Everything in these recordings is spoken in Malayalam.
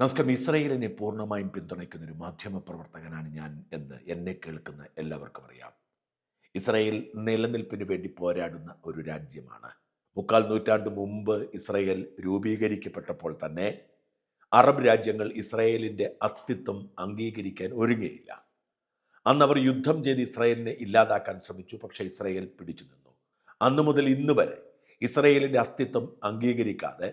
നമസ്കാരം. ഇസ്രയേലിനെ പൂർണമായും പിന്തുണയ്ക്കുന്ന ഒരു മാധ്യമ പ്രവർത്തകനാണ് ഞാൻ എന്ന് എന്നെ കേൾക്കുന്ന എല്ലാവർക്കും അറിയാം. ഇസ്രയേൽ നിലനിൽപ്പിന് വേണ്ടി പോരാടുന്ന ഒരു രാജ്യമാണ്. മുക്കാൽ നൂറ്റാണ്ട് മുമ്പ് ഇസ്രയേൽ രൂപീകരിക്കപ്പെട്ടപ്പോൾ തന്നെ അറബ് രാജ്യങ്ങൾ ഇസ്രയേലിന്റെ അസ്തിത്വം അംഗീകരിക്കാൻ ഒരുങ്ങിയില്ല. അന്ന് അവർ യുദ്ധം ചെയ്ത് ഇസ്രയേലിനെ ഇല്ലാതാക്കാൻ ശ്രമിച്ചു. പക്ഷേ ഇസ്രയേൽ പിടിച്ചു നിന്നു. അന്നു മുതൽ ഇന്ന് വരെ ഇസ്രയേലിന്റെ അസ്തിത്വം അംഗീകരിക്കാതെ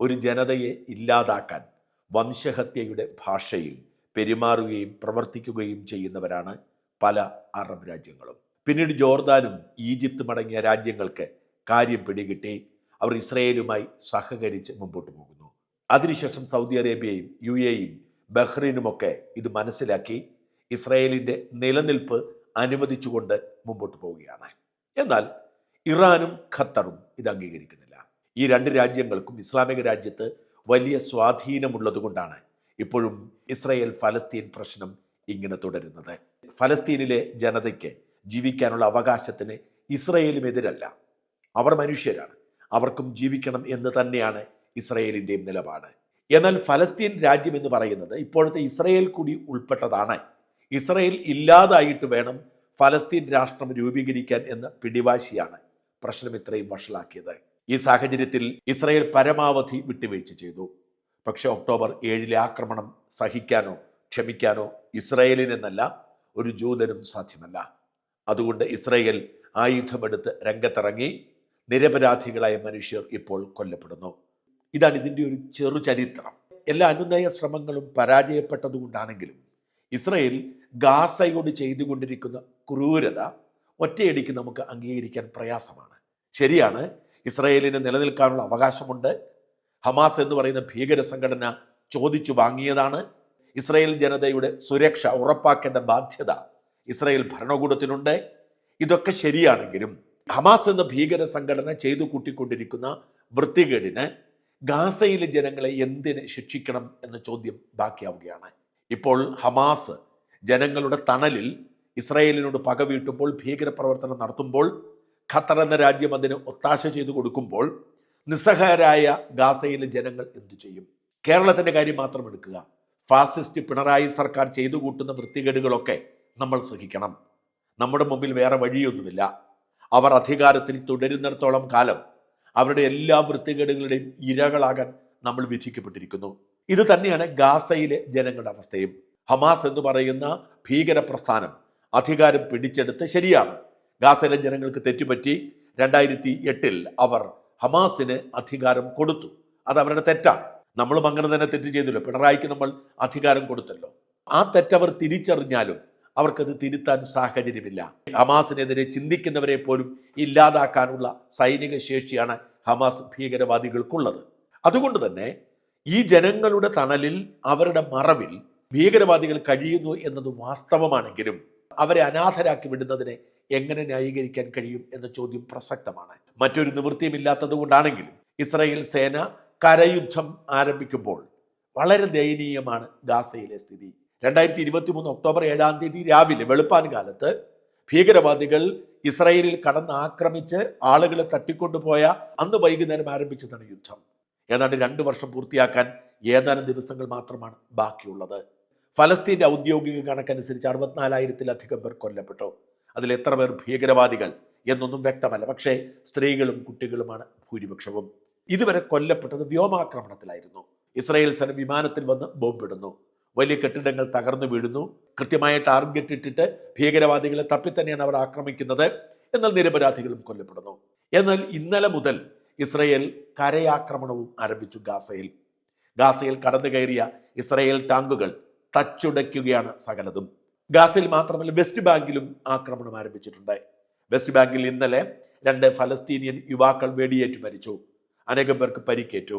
ഒരു ജനതയെ ഇല്ലാതാക്കാൻ വംശഹത്യയുടെ ഭാഷയിൽ പെരുമാറുകയും പ്രവർത്തിക്കുകയും ചെയ്യുന്നവരാണ് പല അറബ് രാജ്യങ്ങളും. പിന്നീട് ജോർദാനും ഈജിപ്തും അടങ്ങിയ രാജ്യങ്ങൾക്ക് കാര്യം പിടികിട്ടി. അവർ ഇസ്രയേലുമായി സഹകരിച്ച് മുമ്പോട്ട് പോകുന്നു. അതിനുശേഷം സൗദി അറേബ്യയും യു എയും ബഹ്റൈനുമൊക്കെ ഇത് മനസ്സിലാക്കി ഇസ്രയേലിന്റെ നിലനിൽപ്പ് അനുവദിച്ചുകൊണ്ട് മുമ്പോട്ട് പോവുകയാണ്. എന്നാൽ ഇറാനും ഖത്തറും ഇത് അംഗീകരിക്കുന്നില്ല. ഈ രണ്ട് രാജ്യങ്ങൾക്കും ഇസ്ലാമിക രാജ്യത്ത് വലിയ സ്വാധീനമുള്ളതുകൊണ്ടാണ് ഇപ്പോഴും ഇസ്രയേൽ ഫലസ്തീൻ പ്രശ്നം ഇങ്ങനെ തുടരുന്നത്. ഫലസ്തീനിലെ ജനതയ്ക്ക് ജീവിക്കാനുള്ള അവകാശത്തിന് ഇസ്രയേലും എതിരല്ല. അവർ മനുഷ്യരാണ്. അവർക്കും ജീവിക്കണം എന്ന് തന്നെയാണ് ഇസ്രയേലിന്റെയും നിലപാട്. എന്നാൽ ഫലസ്തീൻ രാജ്യം എന്ന് പറയുന്നത് ഇപ്പോഴത്തെ ഇസ്രയേൽ കൂടി ഉൾപ്പെട്ടതാണ്. ഇസ്രയേൽ ഇല്ലാതായിട്ട് വേണം ഫലസ്തീൻ രാഷ്ട്രം രൂപീകരിക്കാൻ എന്ന പിടിവാശിയാണ് പ്രശ്നം ഇത്രയും വഷളാക്കിയത്. ഈ സാഹചര്യത്തിൽ ഇസ്രയേൽ പരമാവധി വിട്ടുവീഴ്ച ചെയ്തു. പക്ഷേ ഒക്ടോബർ ഏഴിലെ ആക്രമണം സഹിക്കാനോ ക്ഷമിക്കാനോ ഇസ്രയേലിനെന്നല്ല ഒരു ജൂതനും സാധ്യമല്ല. അതുകൊണ്ട് ഇസ്രയേൽ ആയുധമെടുത്ത് രംഗത്തിറങ്ങി നിരപരാധികളായ മനുഷ്യർ ഇപ്പോൾ കൊല്ലപ്പെടുന്നു. ഇതാണ് ഇതിന്റെ ഒരു ചെറു ചരിത്രം. എല്ലാ അനുനയ ശ്രമങ്ങളും പരാജയപ്പെട്ടതുകൊണ്ടാണെങ്കിലും ഇസ്രയേൽ ഗാസയോട് ചെയ്തുകൊണ്ടിരിക്കുന്ന ക്രൂരത ഒറ്റയടിക്ക് നമുക്ക് അംഗീകരിക്കാൻ പ്രയാസമാണ്. ശരിയാണ് ഇസ്രയേലിന് നിലനിൽക്കാനുള്ള അവകാശമുണ്ട്. ഹമാസ് എന്ന് പറയുന്ന ഭീകര സംഘടന ചോദിച്ചു വാങ്ങിയതാണ്. ഇസ്രയേൽ ജനതയുടെ സുരക്ഷ ഉറപ്പാക്കേണ്ട ബാധ്യത ഇസ്രയേൽ ഭരണകൂടത്തിനുണ്ട്. ഇതൊക്കെ ശരിയാണെങ്കിലും ഹമാസ് എന്ന ഭീകര സംഘടന ചെയ്തു കൂട്ടിക്കൊണ്ടിരിക്കുന്ന വൃത്തികേടിന് ഗാസയിലെ ജനങ്ങളെ എന്തിന് ശിക്ഷിക്കണം എന്ന ചോദ്യം ബാക്കിയാവുകയാണ്. ഇപ്പോൾ ഹമാസ് ജനങ്ങളുടെ തണലിൽ ഇസ്രയേലിനോട് പകവീട്ടുമ്പോൾ ഭീകരപ്രവർത്തനം നടത്തുമ്പോൾ ഖത്തർ എന്ന രാജ്യം അതിന് ഒത്താശ ചെയ്തു കൊടുക്കുമ്പോൾ നിസ്സഹായരായ ഗാസയിലെ ജനങ്ങൾ എന്തു ചെയ്യും? കേരളത്തിന്റെ കാര്യം മാത്രം എടുക്കുക. ഫാസിസ്റ്റ് പിണറായി സർക്കാർ ചെയ്തു കൂട്ടുന്ന വൃത്തികേടുകളൊക്കെ നമ്മൾ സഹിക്കണം. നമ്മുടെ മുമ്പിൽ വേറെ വഴിയൊന്നുമില്ല. അവർ അധികാരത്തിൽ തുടരുന്നിടത്തോളം കാലം അവരുടെ എല്ലാ വൃത്തികേടുകളുടെയും ഇരകളാകാൻ നമ്മൾ വിധിക്കപ്പെട്ടിരിക്കുന്നു. ഇത് തന്നെയാണ് ഗാസയിലെ ജനങ്ങളുടെ അവസ്ഥയും. ഹമാസ് എന്ന് പറയുന്ന ഭീകര പ്രസ്ഥാനം അധികാരം പിടിച്ചെടുത്ത് ശരിയാണ്. ഗാസയിലെ ജനങ്ങൾക്ക് തെറ്റുപറ്റി രണ്ടായിരത്തി എട്ടിൽ അവർ ഹമാസിന് അധികാരം കൊടുത്തു. അത് അവരുടെ തെറ്റാണ്. നമ്മളും അങ്ങനെ തന്നെ തെറ്റ് ചെയ്തല്ലോ. പിണറായിക്ക് നമ്മൾ അധികാരം കൊടുത്തല്ലോ. ആ തെറ്റവർ തിരിച്ചറിഞ്ഞാലും അവർക്കത് തിരുത്താൻ സാഹചര്യമില്ല. ഹമാസിനെതിരെ ചിന്തിക്കുന്നവരെ പോലും ഇല്ലാതാക്കാനുള്ള സൈനിക ശേഷിയാണ് ഹമാസ് ഭീകരവാദികൾക്കുള്ളത്. അതുകൊണ്ട് തന്നെ ഈ ജനങ്ങളുടെ തണലിൽ അവരുടെ മറവിൽ ഭീകരവാദികൾ കഴിയുന്നു എന്നത് വാസ്തവമാണെങ്കിലും അവരെ അനാഥരാക്കി വിടുന്നതിനെ എങ്ങനെ ന്യായീകരിക്കാൻ കഴിയും എന്ന ചോദ്യം പ്രസക്തമാണ്. മറ്റൊരു നിവൃത്തിയുമില്ലാത്തത് കൊണ്ടാണെങ്കിലും ഇസ്രായേൽ സേന കരയുദ്ധം ആരംഭിക്കുമ്പോൾ വളരെ ദയനീയമാണ് ഗാസയിലെ സ്ഥിതി. രണ്ടായിരത്തി ഇരുപത്തി മൂന്ന് ഒക്ടോബർ ഏഴാം തീയതി രാവിലെ വെളുപ്പാൻ കാലത്ത് ഭീകരവാദികൾ ഇസ്രായേലിൽ കടന്ന് ആക്രമിച്ച് ആളുകളെ തട്ടിക്കൊണ്ടുപോയ അന്ന് വൈകുന്നേരം ആരംഭിച്ചതാണ് യുദ്ധം. ഏതാണ്ട് രണ്ട് വർഷം പൂർത്തിയാക്കാൻ ഏതാനും ദിവസങ്ങൾ മാത്രമാണ് ബാക്കിയുള്ളത്. ഫലസ്തീന്റെ ഔദ്യോഗിക കണക്കനുസരിച്ച് അറുപത്തിനാലായിരത്തിലധികം പേർ കൊല്ലപ്പെട്ടു. അതിൽ എത്ര പേർ ഭീകരവാദികൾ എന്നൊന്നും വ്യക്തമല്ല. പക്ഷേ സ്ത്രീകളും കുട്ടികളുമാണ് ഭൂരിപക്ഷവും. ഇതുവരെ കൊല്ലപ്പെട്ടത് വ്യോമാക്രമണത്തിലായിരുന്നു. ഇസ്രായേൽ സേന വിമാനത്തിൽ വന്ന് ബോംബിടുന്നു. വലിയ കെട്ടിടങ്ങൾ തകർന്നു വീഴുന്നു. കൃത്യമായ ടാർഗറ്റ് ഇട്ടിട്ട് ഭീകരവാദികളെ തപ്പിത്തന്നെയാണ് അവർ ആക്രമിക്കുന്നത്. എന്നാൽ നിരപരാധികളും കൊല്ലപ്പെടുന്നു. എന്നാൽ ഇന്നലെ മുതൽ ഇസ്രയേൽ കരയാക്രമണവും ആരംഭിച്ചു ഗാസയിൽ. ഗാസയിൽ കടന്നു കയറിയ ഇസ്രയേൽ ടാങ്കുകൾ തച്ചുടയ്ക്കുകയാണ് സകലതും. ഗാസയിൽ മാത്രമല്ല വെസ്റ്റ് ബാങ്കിലും ആക്രമണം ആരംഭിച്ചിട്ടുണ്ട് വെസ്റ്റ് ബാങ്കിൽ ഇന്നലെ രണ്ട് ഫലസ്തീനിയൻ യുവാക്കൾ വെടിയേറ്റ് മരിച്ചു. അനേകം പേർക്ക് പരിക്കേറ്റു.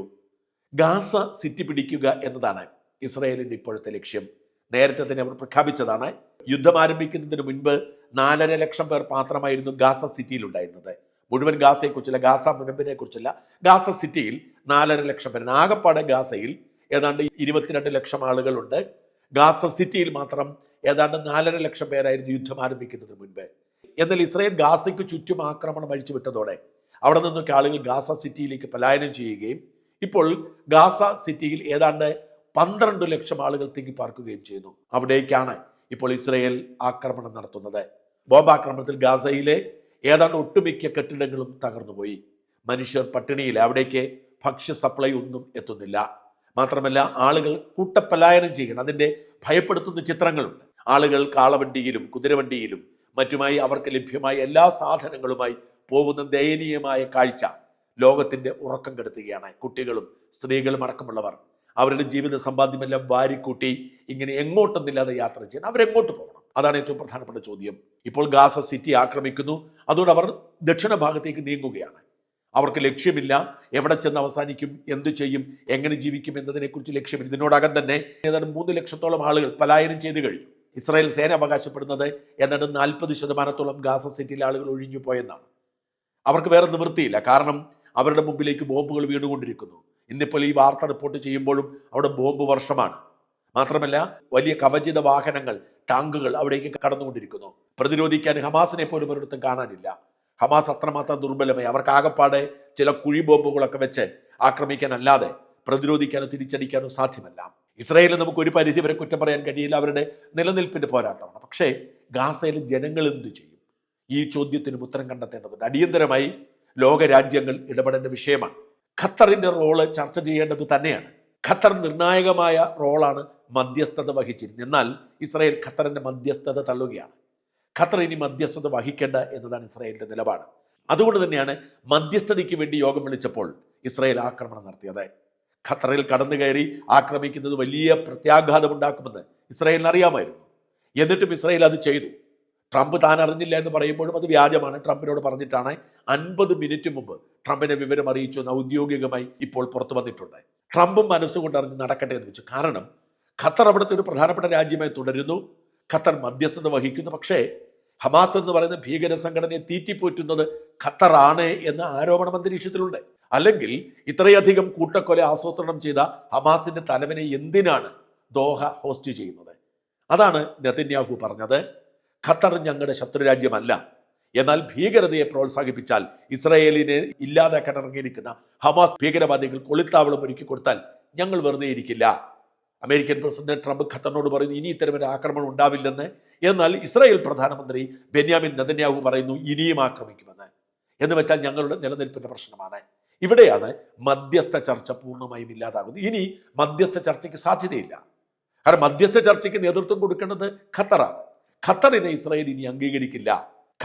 ഗാസ സിറ്റി പിടിക്കുക എന്നതാണ് ഇസ്രയേലിന്റെ ഇപ്പോഴത്തെ ലക്ഷ്യം. നേരത്തെ തന്നെ അവർ പ്രഖ്യാപിച്ചതാണ് യുദ്ധം ആരംഭിക്കുന്നതിന് മുൻപ് നാലര ലക്ഷം പേർ മാത്രമായിരുന്നു ഗാസ സിറ്റിയിൽ ഉണ്ടായിരുന്നത്. മുഴുവൻ ഗാസയെക്കുറിച്ചല്ല ഗാസ മുനമ്പിനെ കുറിച്ചല്ല ഗാസ സിറ്റിയിൽ നാലര ലക്ഷം പേർ. ആകപ്പാടെ ഗാസയിൽ ഏതാണ്ട് ഇരുപത്തിരണ്ട് ലക്ഷം ആളുകളുണ്ട്. ഗാസ സിറ്റിയിൽ മാത്രം ഏതാണ്ട് നാലര ലക്ഷം പേരായിരുന്നു യുദ്ധം ആരംഭിക്കുന്നതിന് മുൻപ്. എന്നാൽ ഇസ്രയേൽ ഗാസയ്ക്ക് ചുറ്റും ആക്രമണം അഴിച്ചു വിട്ടതോടെ അവിടെ നിന്നൊക്കെ ആളുകൾ ഗാസ സിറ്റിയിലേക്ക് പലായനം ചെയ്യുകയും ഇപ്പോൾ ഗാസ സിറ്റിയിൽ ഏതാണ്ട് പന്ത്രണ്ട് ലക്ഷം ആളുകൾ തിങ്ങിപ്പാർക്കുകയും ചെയ്യുന്നു. അവിടേക്കാണ് ഇപ്പോൾ ഇസ്രയേൽ ആക്രമണം നടത്തുന്നത്. ബോംബാക്രമണത്തിൽ ഗാസയിലെ ഏതാണ്ട് ഒട്ടുമിക്ക കെട്ടിടങ്ങളും തകർന്നുപോയി. മനുഷ്യർ പട്ടിണിയിൽ അവിടേക്ക് ഭക്ഷ്യ സപ്ലൈ ഒന്നും എത്തുന്നില്ല. മാത്രമല്ല ആളുകൾ കൂട്ടപ്പലായനം ചെയ്യണം. അതിന്റെ ഭയപ്പെടുത്തുന്ന ചിത്രങ്ങളുണ്ട്. ആളുകൾ കാളവണ്ടിയിലും കുതിരവണ്ടിയിലും മറ്റുമായി അവർക്ക് ലഭ്യമായ എല്ലാ സാധനങ്ങളുമായി പോകുന്ന ദയനീയമായ കാഴ്ച ലോകത്തിന്റെ ഉറക്കം കെടുത്തുകയാണ്. കുട്ടികളും സ്ത്രീകളും അടക്കമുള്ളവർ അവരുടെ ജീവിത സമ്പാദ്യമെല്ലാം വാരിക്കൂട്ടി ഇങ്ങനെ എങ്ങോട്ടൊന്നില്ലാതെ യാത്ര ചെയ്യണം. അവരെങ്ങോട്ട് പോകണം? അതാണ് ഏറ്റവും പ്രധാനപ്പെട്ട ചോദ്യം. ഇപ്പോൾ ഗാസ സിറ്റി ആക്രമിക്കുന്നു. അതുകൊണ്ട് അവർ ദക്ഷിണ ഭാഗത്തേക്ക് നീങ്ങുകയാണ്. അവർക്ക് ലക്ഷ്യമില്ല. എവിടെ ചെന്ന് അവസാനിക്കും? എന്തു ചെയ്യും? എങ്ങനെ ജീവിക്കും എന്നതിനെക്കുറിച്ച് ലക്ഷ്യമില്ല. ഇതിനോടകം തന്നെ ഏതാണ്ട് മൂന്ന് ലക്ഷത്തോളം ആളുകൾ പലായനം ചെയ്തു കഴിഞ്ഞു. ഇസ്രായേൽ സേന അവകാശപ്പെടുന്നത് എന്നിട്ട് നാൽപ്പത് ശതമാനത്തോളം ഗാസ സിറ്റിയിലെ ആളുകൾ ഒഴിഞ്ഞു പോയെന്നാണ്. അവർക്ക് വേറെ നിവൃത്തിയില്ല. കാരണം അവരുടെ മുമ്പിലേക്ക് ബോംബുകൾ വീണുകൊണ്ടിരിക്കുന്നു. ഇന്നിപ്പോൾ ഈ വാർത്ത റിപ്പോർട്ട് ചെയ്യുമ്പോഴും അവിടെ ബോംബ് വർഷമാണ്. മാത്രമല്ല വലിയ കവചിത വാഹനങ്ങൾ ടാങ്കുകൾ അവിടേക്ക് കടന്നുകൊണ്ടിരിക്കുന്നു. പ്രതിരോധിക്കാൻ ഹമാസിനെ പോലും ഒരിടത്തും കാണാനില്ല. ഹമാസ് അത്രമാത്രം ദുർബലമായി. അവർക്ക് ആകപ്പാടെ ചില കുഴി ബോംബുകളൊക്കെ വെച്ച് ആക്രമിക്കാനല്ലാതെ പ്രതിരോധിക്കാനോ തിരിച്ചടിക്കാനോ സാധ്യമല്ല. ഇസ്രായേലിൽ നമുക്ക് ഒരു പരിധി വരെ കുറ്റം പറയാൻ കഴിയില്ല. അവരുടെ നിലനിൽപ്പിന്റെ പോരാട്ടമാണ്. പക്ഷേ ഗാസയിലെ ജനങ്ങൾ എന്തു ചെയ്യും? ഈ ചോദ്യത്തിനും ഉത്തരം കണ്ടെത്തേണ്ടതുണ്ട്. അടിയന്തരമായി ലോകരാജ്യങ്ങൾ ഇടപെടേണ്ട വിഷയമാണ്. ഖത്തറിന്റെ റോൾ ചർച്ച ചെയ്യേണ്ടത് തന്നെയാണ്. ഖത്തർ നിർണായകമായ റോളാണ് മധ്യസ്ഥത വഹിച്ചിരുന്നത്. എന്നാൽ ഇസ്രായേൽ ഖത്തറിന്റെ മധ്യസ്ഥത തള്ളുകയാണ്. ഖത്തർ ഇനി മധ്യസ്ഥത വഹിക്കേണ്ട എന്നതാണ് ഇസ്രായേലിന്റെ നിലപാട്. അതുകൊണ്ട് തന്നെയാണ് മധ്യസ്ഥതയ്ക്ക് വേണ്ടി യോഗം വിളിച്ചപ്പോൾ ഇസ്രായേൽ ആക്രമണം നടത്തിയത്. ഖത്തറിൽ കടന്നു കയറി ആക്രമിക്കുന്നത് വലിയ പ്രത്യാഘാതം ഉണ്ടാക്കുമെന്ന് ഇസ്രായേലിന് അറിയാമായിരുന്നു. എന്നിട്ടും ഇസ്രായേൽ അത് ചെയ്തു. ട്രംപ് താൻ അറിഞ്ഞില്ല എന്ന് പറയുമ്പോഴും അത് വ്യാജമാണ്. ട്രംപിനോട് പറഞ്ഞിട്ടാണ് അൻപത് മിനിറ്റ് മുമ്പ് ട്രംപിനെ വിവരം അറിയിച്ചു എന്ന് ഔദ്യോഗികമായി ഇപ്പോൾ പുറത്തു വന്നിട്ടുണ്ട്. ട്രംപും മനസ്സുകൊണ്ട് അറിഞ്ഞ് നടക്കട്ടെ എന്ന് വെച്ചു. കാരണം ഖത്തർ അവിടുത്തെ ഒരു പ്രധാനപ്പെട്ട രാജ്യമായി തുടരുന്നു. ഖത്തർ മധ്യസ്ഥത വഹിക്കുന്നു. പക്ഷേ ഹമാസ് എന്ന് പറയുന്ന ഭീകര സംഘടനയെ തീറ്റിപ്പോറ്റുന്നത് ഖത്തറാണ് എന്ന ആരോപണം അന്തരീക്ഷത്തിലുണ്ട്. അല്ലെങ്കിൽ ഇത്രയധികം കൂട്ടക്കൊല ആസൂത്രണം ചെയ്ത ഹമാസിന്റെ തലവനെ എന്തിനാണ് ദോഹ ഹോസ്റ്റ് ചെയ്യുന്നത്? അതാണ് നെതന്യാഹു പറഞ്ഞത്. ഖത്തർ ഞങ്ങളുടെ ശത്രുരാജ്യമല്ല എന്നാൽ ഭീകരതയെ പ്രോത്സാഹിപ്പിച്ചാൽ ഇസ്രയേലിനെ ഇല്ലാതാക്കാൻ ഇറങ്ങിയിരിക്കുന്ന ഹമാസ് ഭീകരവാദികൾ കൊളിത്താവളം ഒരുക്കി കൊടുത്താൽ ഞങ്ങൾ വെറുതെ ഇരിക്കില്ല. അമേരിക്കൻ പ്രസിഡന്റ് ട്രംപ് ഖത്തറിനോട് പറയുന്നു ഇനി ഇത്തരമൊരു ആക്രമണം ഉണ്ടാവില്ലെന്ന്. എന്നാൽ ഇസ്രായേൽ പ്രധാനമന്ത്രി ബെന്യാമിൻ നെതന്യാഹു പറയുന്നു ഇനിയും ആക്രമിക്കുമെന്ന്. എന്ന് വെച്ചാൽ ഞങ്ങളുടെ നിലനിൽപ്പിന്റെ പ്രശ്നമാണ്. ഇവിടെയാണ് മധ്യസ്ഥ ചർച്ച പൂർണമായും ഇല്ലാതാകുന്നത്. ഇനി മധ്യസ്ഥ ചർച്ചയ്ക്ക് സാധ്യതയില്ല. കാരണം മധ്യസ്ഥ ചർച്ചയ്ക്ക് നേതൃത്വം കൊടുക്കേണ്ടത് ഖത്തറാണ്. ഖത്തറിനെ ഇസ്രായേൽ ഇനി അംഗീകരിക്കില്ല.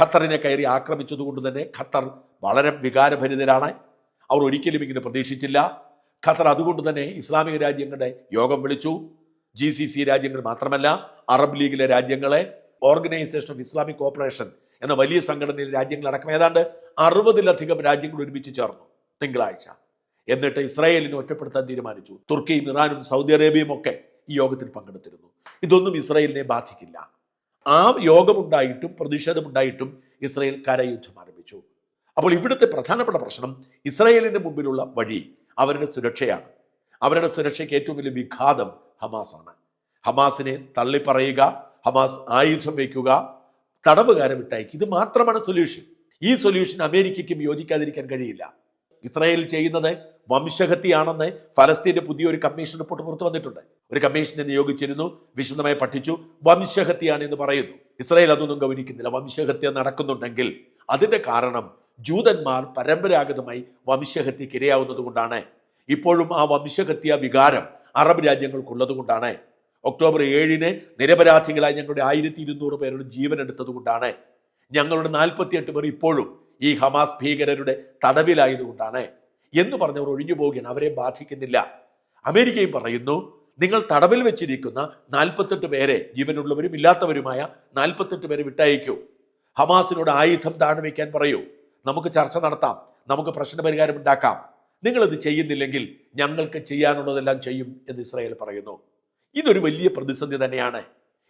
ഖത്തറിനെ കയറി ആക്രമിച്ചതുകൊണ്ട് തന്നെ ഖത്തർ വളരെ വികാരഭരിതരാണ്. അവർ ഒരിക്കലും ഇങ്ങനെ പ്രതീക്ഷിച്ചില്ല. ഖത്തർ അതുകൊണ്ട് തന്നെ ഇസ്ലാമിക രാജ്യങ്ങളുടെ യോഗം വിളിച്ചു. ജി സി സി രാജ്യങ്ങൾ മാത്രമല്ല അറബ് ലീഗിലെ രാജ്യങ്ങളെ ഓർഗനൈസേഷൻ ഓഫ് ഇസ്ലാമിക് കോപ്പറേഷൻ എന്ന വലിയ സംഘടനയിലെ രാജ്യങ്ങളടക്കം ഏതാണ്ട് അറുപതിലധികം രാജ്യങ്ങൾ ഒരുമിച്ച് ചേർന്നു. തിങ്കളാഴ്ച. എന്നിട്ട് ഇസ്രായേലിനെ ഒറ്റപ്പെടുത്താൻ തീരുമാനിച്ചു. തുർക്കിയും ഇറാനും സൗദി അറേബ്യയും ഒക്കെ ഈ യോഗത്തിൽ പങ്കെടുത്തിരുന്നു. ഇതൊന്നും ഇസ്രായേലിനെ ബാധിക്കില്ല. ആ യോഗമുണ്ടായിട്ടും പ്രതിഷേധമുണ്ടായിട്ടും ഇസ്രായേൽ കരയുദ്ധം ആരംഭിച്ചു. അപ്പോൾ ഇവിടുത്തെ പ്രധാനപ്പെട്ട പ്രശ്നം ഇസ്രായേലിന്റെ മുമ്പിലുള്ള വഴി അവരുടെ സുരക്ഷയാണ്. അവരുടെ സുരക്ഷയ്ക്ക് ഏറ്റവും വലിയ വിഘാതം ഹമാസാണ്. ഹമാസിനെ തള്ളിപ്പറയുക ഹമാസ് ആയുധം വയ്ക്കുക തടവുകാരെ വിട്ടയക്കുക. ഇത് മാത്രമാണ് സൊല്യൂഷൻ. ഈ സൊല്യൂഷൻ അമേരിക്കയ്ക്കും യോജിക്കാതിരിക്കാൻ കഴിയില്ല. ഇസ്രായേൽ ചെയ്യുന്നത് വംശഹത്യയാണെന്ന് ഫലസ്തീന്റെ പുതിയൊരു കമ്മീഷൻ റിപ്പോർട്ട് പുറത്തു വന്നിട്ടുണ്ട്. ഒരു കമ്മീഷനെ നിയോഗിച്ചിരുന്നു വിശദമായി പഠിച്ചു. വംശഹത്യയാണ് എന്ന് പറയുന്നു. ഇസ്രായേൽ അതൊന്നും ഗൗനിക്കുന്നില്ല. വംശഹത്യ നടക്കുന്നുണ്ടെങ്കിൽ അതിന്റെ കാരണം ജൂതന്മാർ പരമ്പരാഗതമായി വംശഹത്യക്ക് ഇരയാവുന്നത് കൊണ്ടാണ്. ഇപ്പോഴും ആ വംശഹത്യ വികാരം അറബ് രാജ്യങ്ങൾക്കുള്ളത് കൊണ്ടാണ്. ഒക്ടോബർ ഏഴിന് നിരപരാധികളായ ഞങ്ങളുടെ ആയിരത്തി ഇരുന്നൂറ് പേരുടെ ജീവൻ എടുത്തത് കൊണ്ടാണ്. ഞങ്ങളുടെ നാൽപ്പത്തിയെട്ട് പേർ ഇപ്പോഴും ഈ ഹമാസ് ഭീകരരുടെ തടവിലായതുകൊണ്ടാണ്. എന്ന് പറഞ്ഞവർ ഒഴിഞ്ഞു പോവുകയാണ്. അവരെ ബാധിക്കുന്നില്ല. അമേരിക്കയും പറയുന്നു നിങ്ങൾ തടവിൽ വെച്ചിരിക്കുന്ന നാൽപ്പത്തെട്ട് പേരെ ജീവനുള്ളവരും ഇല്ലാത്തവരുമായ നാൽപ്പത്തെട്ട് പേരെ വിട്ടയക്കൂ. ഹമാസിനോട് ആയുധം താണു വയ്ക്കാൻ പറയൂ. നമുക്ക് ചർച്ച നടത്താം. നമുക്ക് പ്രശ്നപരിഹാരം ഉണ്ടാക്കാം. നിങ്ങളിത് ചെയ്യുന്നില്ലെങ്കിൽ ഞങ്ങൾക്ക് ചെയ്യാനുള്ളതെല്ലാം ചെയ്യും എന്ന് ഇസ്രായേൽ പറയുന്നു. ഇതൊരു വലിയ പ്രതിസന്ധി തന്നെയാണ്.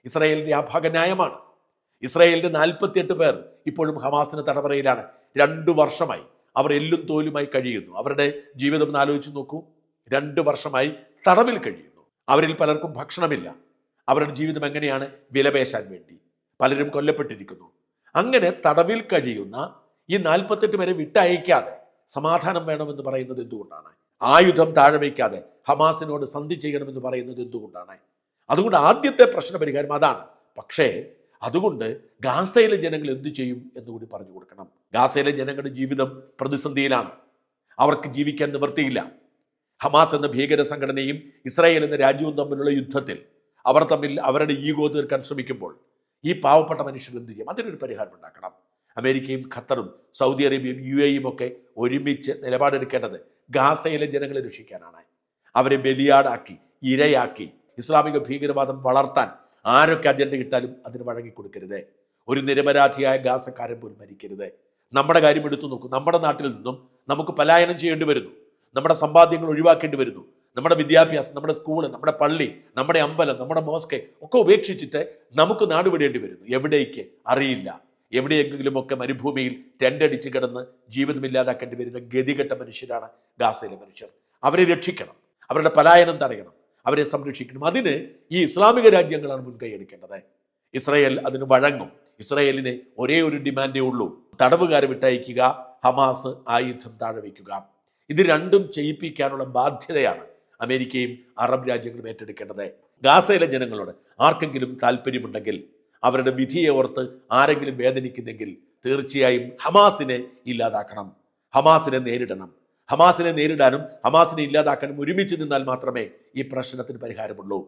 ഇസ്രായേലിന്റെ ആ ഭാഗ ന്യായമാണ്. ഇസ്രായേലിന്റെ നാൽപ്പത്തിയെട്ട് പേർ ഇപ്പോഴും ഹമാസിന് തടവറയിലാണ്. രണ്ടു വർഷമായി അവർ എല്ലും തോലുമായി കഴിയുന്നു. അവരുടെ ജീവിതം ഒന്ന് ആലോചിച്ച് നോക്കൂ. രണ്ട് വർഷമായി തടവിൽ കഴിയുന്നു. അവരിൽ പലർക്കും ഭക്ഷണമില്ല. അവരുടെ ജീവിതം എങ്ങനെയാണ്? വിലപേശാൻ വേണ്ടി. പലരും കൊല്ലപ്പെട്ടിരിക്കുന്നു. അങ്ങനെ തടവിൽ കഴിയുന്ന ഈ നാൽപ്പത്തെട്ട് പേരെ വിട്ടയക്കാതെ സമാധാനം വേണമെന്ന് പറയുന്നത് എന്തുകൊണ്ടാണ്? ആയുധം താഴെ വയ്ക്കാതെ ഹമാസിനോട് സന്ധി ചെയ്യണമെന്ന് പറയുന്നത് എന്തുകൊണ്ടാണ്? അതുകൊണ്ട് ആദ്യത്തെ പ്രശ്ന പരിഹാരം അതാണ്. പക്ഷേ അതുകൊണ്ട് ഗാസയിലെ ജനങ്ങൾ എന്തു ചെയ്യും എന്ന് കൂടി പറഞ്ഞു കൊടുക്കണം. ഗാസയിലെ ജനങ്ങളുടെ ജീവിതം പ്രതിസന്ധിയിലാണ്. അവർക്ക് ജീവിക്കാൻ നിവൃത്തിയില്ല. ഹമാസ് എന്ന ഭീകര സംഘടനയും ഇസ്രായേൽ എന്ന രാജ്യവും തമ്മിലുള്ള യുദ്ധത്തിൽ അവർ തമ്മിൽ അവരുടെ ഈഗോ തീർക്കാൻ ശ്രമിക്കുമ്പോൾ ഈ പാവപ്പെട്ട മനുഷ്യർ എന്ത് ചെയ്യും? അതിനൊരു പരിഹാരം ഉണ്ടാക്കണം. അമേരിക്കയും ഖത്തറും സൗദി അറേബ്യയും യു എയും ഒക്കെ ഒരുമിച്ച് നിലപാടെടുക്കേണ്ടത് ഗാസയിലെ ജനങ്ങളെ രക്ഷിക്കാനാണ്. അവരെ ബലിയാടാക്കി ഇരയാക്കി ഇസ്ലാമിക ഭീകരവാദം വളർത്താൻ ആരൊക്കെ അജണ്ട ഇട്ടാലും അതിന് വഴങ്ങിക്കൊടുക്കരുത് ഒരു നിരപരാധിയായ ഗാസക്കാരൻ പോലും മരിക്കരുത്. നമ്മുടെ കാര്യം എടുത്തു നോക്കും. നമ്മുടെ നാട്ടിൽ നിന്നും നമുക്ക് പലായനം ചെയ്യേണ്ടി വരുന്നു. നമ്മുടെ സമ്പാദ്യങ്ങൾ ഒഴിവാക്കേണ്ടി വരുന്നു. നമ്മുടെ വിദ്യാഭ്യാസം നമ്മുടെ സ്കൂൾ നമ്മുടെ പള്ളി നമ്മുടെ അമ്പലം നമ്മുടെ മോസ്കെ ഒക്കെ ഉപേക്ഷിച്ചിട്ട് നമുക്ക് നാടുവിടേണ്ടി വരുന്നു. എവിടേക്ക്? അറിയില്ല. എവിടെയെങ്കിലുമൊക്കെ മരുഭൂമിയിൽ ടെൻഡടിച്ച് കിടന്ന് ജീവിതമില്ലാതാക്കേണ്ടി വരുന്ന ഗതികെട്ട മനുഷ്യരാണ് ഗാസയിലെ മനുഷ്യർ. അവരെ രക്ഷിക്കണം. അവരുടെ പലായനം തടയണം. അവരെ സംരക്ഷിക്കണം. അതിന് ഈ ഇസ്ലാമിക രാജ്യങ്ങളാണ് മുൻകൈ എടുക്കേണ്ടത്. ഇസ്രായേൽ അതിന് വഴങ്ങും. ഇസ്രായേലിന് ഒരേ ഒരു ഡിമാൻഡേ ഉള്ളൂ. തടവുകാരെ വിട്ടയക്കുക ഹമാസ് ആയുധം താഴെ വയ്ക്കുക. ഇത് രണ്ടും ചെയ്യിപ്പിക്കാനുള്ള ബാധ്യതയാണ് അമേരിക്കയും അറബ് രാജ്യങ്ങളും ഏറ്റെടുക്കേണ്ടത്. ഗാസയിലെ ജനങ്ങളോട് ആർക്കെങ്കിലും താല്പര്യമുണ്ടെങ്കിൽ അവരുടെ വിധിയെ ഓർത്ത് ആരെങ്കിലും വേദനിക്കുന്നെങ്കിൽ തീർച്ചയായും ഹമാസിനെ ഇല്ലാതാക്കണം. ഹമാസിനെ നേരിടണം. ഹമാസിനെ നേരിടാനും ഹമാസിനെ ഇല്ലാതാക്കാനും ഒരുമിച്ച് നിന്നാൽ മാത്രമേ ഈ പ്രശ്നത്തിന് പരിഹാരമുള്ളൂ.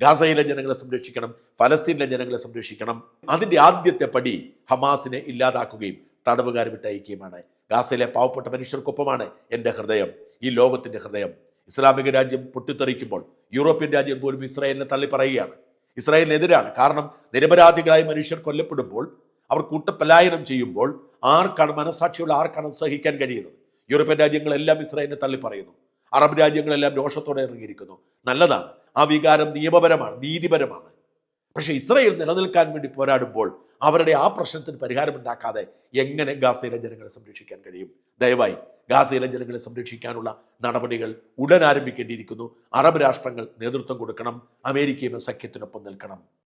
ഗാസയിലെ ജനങ്ങളെ സംരക്ഷിക്കണം ഫലസ്തീനിലെ ജനങ്ങളെ സംരക്ഷിക്കണം. അതിന്റെ ആദ്യത്തെ പടി ഹമാസിനെ ഇല്ലാതാക്കുകയും തടവുകാർ വിട്ടയക്കുകയുമാണ്. ഗാസയിലെ പാവപ്പെട്ട മനുഷ്യർക്കൊപ്പമാണ് എന്റെ ഹൃദയം ഈ ലോകത്തിന്റെ ഹൃദയം. ഇസ്ലാമിക രാജ്യം പൊട്ടിത്തെറിക്കുമ്പോൾ യൂറോപ്യൻ രാജ്യം പോലും ഇസ്രായേലിനെ തള്ളി പറയുകയാണ് ഇസ്രായേലിനെതിരാണ്. കാരണം നിരപരാധികളായ മനുഷ്യർ കൊല്ലപ്പെടുമ്പോൾ അവർ കൂട്ടപ്പലായനം ചെയ്യുമ്പോൾ ആർക്കാണ് മനസാക്ഷിയുള്ള ആർക്കാണ് സഹിക്കാൻ കഴിയുന്നത്? യൂറോപ്യൻ രാജ്യങ്ങളെല്ലാം ഇസ്രായേലിനെ തള്ളി പറയുന്നു അറബ് രാജ്യങ്ങളെല്ലാം രോഷത്തോടെ ഇറങ്ങിയിരിക്കുന്നു. നല്ലതാണ്. ആ വികാരം നിയമപരമാണ് നീതിപരമാണ്. പക്ഷേ ഇസ്രായേൽ നിലനിൽക്കാൻ വേണ്ടി പോരാടുമ്പോൾ അവരുടെ ആ പ്രശ്നത്തിന് പരിഹാരമുണ്ടാക്കാതെ എങ്ങനെ ഗാസയിലെ ജനങ്ങളെ സംരക്ഷിക്കാൻ കഴിയും? ദയവായി ഗാസയിലെ ജനങ്ങളെ സംരക്ഷിക്കാനുള്ള നടപടികൾ ഉടൻ ആരംഭിക്കേണ്ടിയിരിക്കുന്നു. അറബ് രാഷ്ട്രങ്ങൾ നേതൃത്വം കൊടുക്കണം. അമേരിക്കയും സഖ്യത്തിനൊപ്പം നിൽക്കണം.